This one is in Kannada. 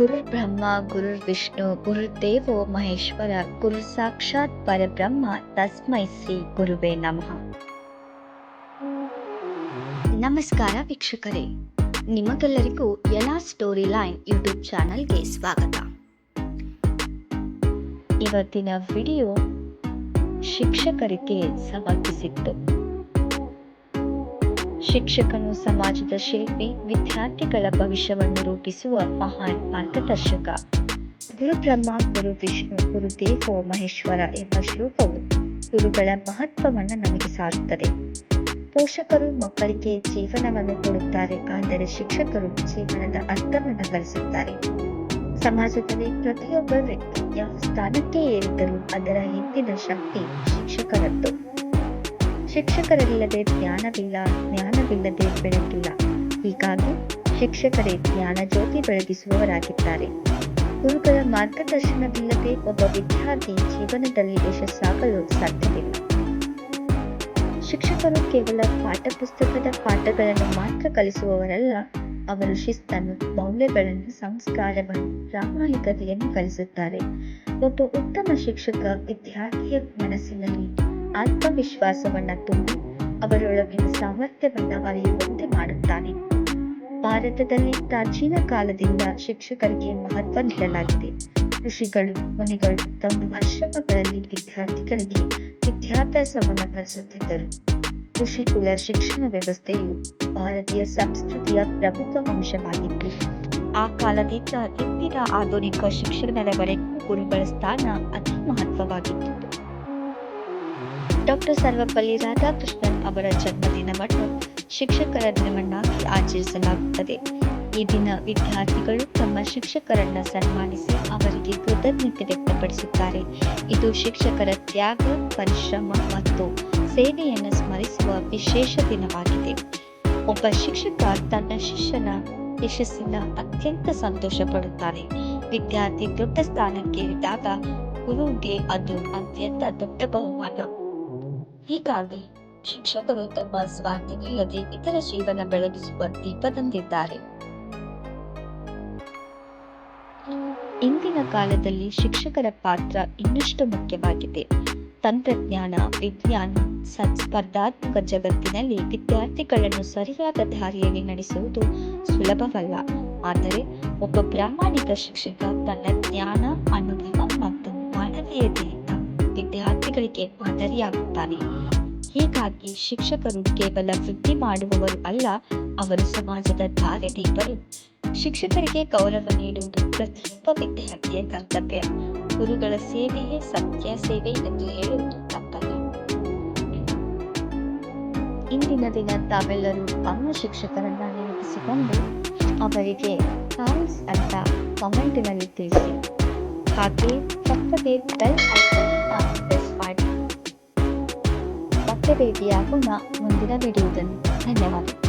ಗುರುರ್ ಬ್ರಹ್ಮ ಗುರು ವಿಷ್ಣು ಗುರುದೇವೋ ಮಹೇಶ್ವರ ಗುರು ಸಾಕ್ಷಾತ್ ಪರಬ್ರಹ್ಮ, ತಸ್ಮೈ ಶ್ರೀ ಗುರುವೇ ನಮಃ. ನಮಸ್ಕಾರ ವೀಕ್ಷಕರೇ, ನಿಮಗೆಲ್ಲರಿಗೂ ಎಲ್ಲಾ ಸ್ಟೋರಿ ಲೈನ್ ಯೂಟ್ಯೂಬ್ ಚಾನಲ್ಗೆ ಸ್ವಾಗತ. ಇವತ್ತಿನ ವಿಡಿಯೋ ಶಿಕ್ಷಕರಿಗೆ ಸಮರ್ಪಿಸಿತ್ತು. ಶಿಕ್ಷಕನು ಸಮಾಜದ ಶಿಲ್ಪಿ, ವಿದ್ಯಾರ್ಥಿಗಳ ಭವಿಷ್ಯವನ್ನು ರೂಪಿಸುವ ಮಹಾನ್ ಮಾರ್ಗದರ್ಶಕ. ಗುರು ಬ್ರಹ್ಮ ಗುರು ವಿಷ್ಣು, ಗುರುದೇವೋ ಮಹೇಶ್ವರ ಎಂಬ ಶ್ಲೋಕವು ಗುರುಗಳ ಮಹತ್ವವನ್ನು ನಮಗೆ ಸಾರುತ್ತದೆ. ಪೋಷಕರು ಮಕ್ಕಳಿಗೆ ಜೀವನವನ್ನು ಕೊಡುತ್ತಾರೆ, ಆದರೆ ಶಿಕ್ಷಕರು ಜೀವನದ ಅರ್ಥವನ್ನು ಗಳಿಸುತ್ತಾರೆ. ಸಮಾಜದಲ್ಲಿ ಪ್ರತಿಯೊಬ್ಬ ವ್ಯಕ್ತಿಯ ಸ್ಥಾನಕ್ಕೆ ಏರಿದ್ದರೂ ಅದರ ಹಿಂದಿನ ಶಕ್ತಿ ಶಿಕ್ಷಕರದ್ದು. ಶಿಕ್ಷಕರಿಲ್ಲದೆ ಜ್ಞಾನವಿಲ್ಲ, ಜ್ಞಾನವಿಲ್ಲದೆ ಬೆಳಕಿಲ್ಲ. ಹೀಗಾಗಿ ಶಿಕ್ಷಕರೇ ಜ್ಞಾನ ಜ್ಯೋತಿ ಬೆಳಗಿಸುವವರಾಗಿದ್ದಾರೆ. ಗುರುಗಳ ಮಾರ್ಗದರ್ಶನವಿಲ್ಲದೆ ಒಬ್ಬ ವಿದ್ಯಾರ್ಥಿ ಜೀವನದಲ್ಲಿ ಯಶಸ್ಸಾಗಲು ಸಾಧ್ಯವಿಲ್ಲ. ಶಿಕ್ಷಕರು ಕೇವಲ ಪಾಠಪುಸ್ತಕದ ಪಾಠಗಳನ್ನು ಮಾತ್ರ ಕಲಿಸುವವರಲ್ಲ, ಅವರು ಶಿಸ್ತನ್ನು, ಮೌಲ್ಯಗಳನ್ನು, ಸಂಸ್ಕಾರವನ್ನು, ಪ್ರಾಮಾಣಿಕತೆಯನ್ನು ಕಲಿಸುತ್ತಾರೆ. ಒಬ್ಬ ಉತ್ತಮ ಶಿಕ್ಷಕ ವಿದ್ಯಾರ್ಥಿಯ ಮನಸ್ಸಿನಲ್ಲಿ ಆತ್ಮವಿಶ್ವಾಸವನ್ನ ತುಂಬಿ ಅವರೊಳಗಿನ ಸಾಮರ್ಥ್ಯವನ್ನ ಅರಿಯುವಂತೆ ಮಾಡುತ್ತಾನೆ. ಭಾರತದಲ್ಲಿ ಪ್ರಾಚೀನ ಕಾಲದಿಂದ ಶಿಕ್ಷಕರಿಗೆ ಮಹತ್ವ ನೀಡಲಾಗಿದೆ. ಋಷಿಗಳು, ಮುನಿಗಳು ತಮ್ಮ ಆಶ್ರಮಗಳಲ್ಲಿ ವಿದ್ಯಾರ್ಥಿಗಳಿಗೆ ವಿದ್ಯಾಭ್ಯಾಸವನ್ನು ಕಲಿಸುತ್ತಿದ್ದರು ಋಷಿಕುಲ ಶಿಕ್ಷಣ ವ್ಯವಸ್ಥೆಯು ಭಾರತೀಯ ಸಂಸ್ಕೃತಿಯ ಪ್ರಮುಖ ಅಂಶವಾಗಿತ್ತು. ಆ ಕಾಲದಿಂದ ಇಂದಿನ ಆಧುನಿಕ ಶಿಕ್ಷಣದವರೆಗೂ ಗುರುಗಳ ಸ್ಥಾನ ಅತಿ ಮಹತ್ವವಾಗಿತ್ತು. ಡಾಕ್ಟರ್ ಸರ್ವಪಲ್ಲಿ ರಾಧಾಕೃಷ್ಣನ್ ಅವರ ಜನ್ಮದಿನವನ್ನು ಶಿಕ್ಷಕರ ದಿನವನ್ನಾಗಿ ಆಚರಿಸಲಾಗುತ್ತದೆ. ಈ ದಿನ ವಿದ್ಯಾರ್ಥಿಗಳು ತಮ್ಮ ಶಿಕ್ಷಕರನ್ನ ಸನ್ಮಾನಿಸಿ ಅವರಿಗೆ ಕೃತಜ್ಞತೆ ವ್ಯಕ್ತಪಡಿಸುತ್ತಾರೆ. ಇದು ಶಿಕ್ಷಕರ ತ್ಯಾಗ, ಪರಿಶ್ರಮ ಮತ್ತು ಸೇವೆಯನ್ನು ಸ್ಮರಿಸುವ ವಿಶೇಷ ದಿನವಾಗಿದೆ. ಒಬ್ಬ ಶಿಕ್ಷಕ ತನ್ನ ಶಿಷ್ಯನ ಯಶಸ್ಸಿನ ಅತ್ಯಂತ ಸಂತೋಷ ಪಡುತ್ತಾರೆ. ವಿದ್ಯಾರ್ಥಿ ದೊಡ್ಡ ಸ್ಥಾನಕ್ಕೆ ಇದ್ದಾಗ ಗುರುಗೆ ಅದು ಅತ್ಯಂತ ದೊಡ್ಡ ಬಹುಮಾನ. ಹೀಗಾಗಿ ಶಿಕ್ಷಕರು ತಮ್ಮ ಸ್ವಾರ್ಥವಿಲ್ಲದೆ ಇತರ ಜೀವನ ಬೆಳಗಿಸುವ ದೀಪದಂತಿದ್ದಾರೆ ಇಂದಿನ ಕಾಲದಲ್ಲಿ ಶಿಕ್ಷಕರ ಪಾತ್ರ ಇನ್ನಷ್ಟು ಮುಖ್ಯವಾಗಿದೆ. ತಂತ್ರಜ್ಞಾನ, ವಿಜ್ಞಾನ ಸ್ಪರ್ಧಾತ್ಮಕ ಜಗತ್ತಿನಲ್ಲಿ ವಿದ್ಯಾರ್ಥಿಗಳನ್ನು ಸರಿಯಾದ ದಾರಿಯಲ್ಲಿ ನಡೆಸುವುದು ಸುಲಭವಲ್ಲ. ಆದರೆ, ಒಬ್ಬ ಪ್ರಾಮಾಣಿಕ ಶಿಕ್ಷಕ ತನ್ನ ಜ್ಞಾನ, ಅನುಭವ ಮತ್ತು ಮಾನವೀಯತೆಯಿಂದ ವಿದ್ಯಾರ್ಥಿಗಳಿಗೆ ಮಾದರಿಯಾಗುತ್ತಾನೆ ಹೀಗಾಗಿ ಶಿಕ್ಷಕರು ಕೇವಲ ವೃತ್ತಿ ಮಾಡುವವರು ಅಲ್ಲ, ಅವರು ಸಮಾಜದ ದಾರಿದೀಪರು ಶಿಕ್ಷಕರಿಗೆ ಗೌರವ ನೀಡುವುದು ಪ್ರತಿಯೊಬ್ಬ ವಿದ್ಯಾರ್ಥಿಯ ಕರ್ತವ್ಯ. ಗುರುಗಳ ಸೇವೆಯೇ ಸತ್ಯ ಸೇವೆ ಎಂದು ಹೇಳುವುದು ತಪ್ಪಲ್ಲ. ಇಂದಿನ ದಿನ ತಾವೆಲ್ಲರೂ ತಮ್ಮ ಶಿಕ್ಷಕರನ್ನ ನೆನಪಿಸಿಕೊಂಡು ಅವರಿಗೆ ಥ್ಯಾಂಕ್ಸ್ ಅಂತ ಕಮೆಂಟಿನಲ್ಲಿ ತಿಳಿಸಿ. ಹಾಗೆ ಪಕ್ಕದೇ ಬೆಲ್ ಮಾಡಿ ಮತ್ತೆ ಭೇಟಿಯಾಗೋಣ ಮುಂದಿನ ವಿಡಿಯೋದಲ್ಲಿ ಧನ್ಯವಾದ